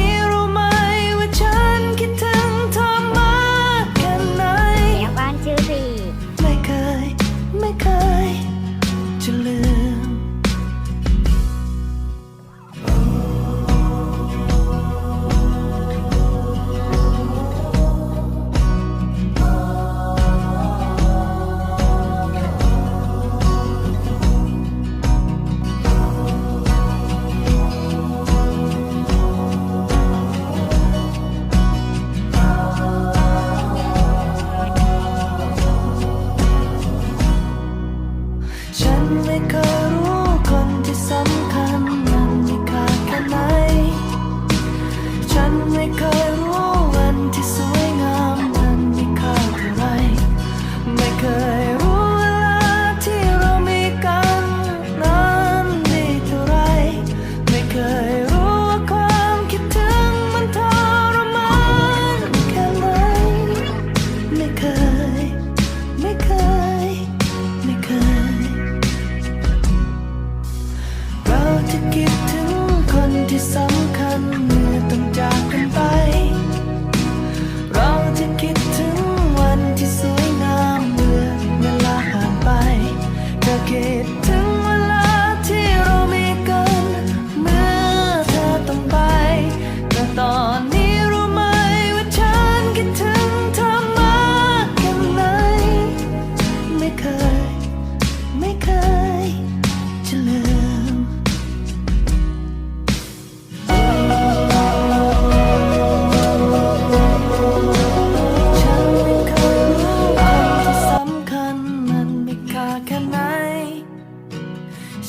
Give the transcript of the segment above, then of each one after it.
้ ไม่เคยรู้คนที่สำคัญมันมีค่าแค่ไหน ฉันไม่เคย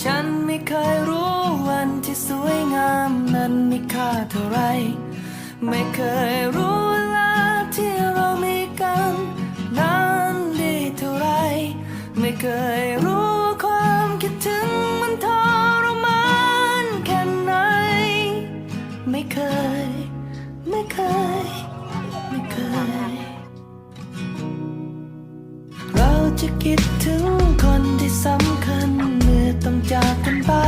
ฉันไม่เคยรู้วันที่สวยงามนั้นมีค่าเท่าไร ไม่เคยรู้เวลาที่เรามีกันนั้นดีเท่าไร ไม่เคยรู้ความคิดถึงมันทรมานแค่ไหน ไม่เคย ไม่เคย ไม่เคย เราจะคิดถึงคนที่สำคัญ เมื่อ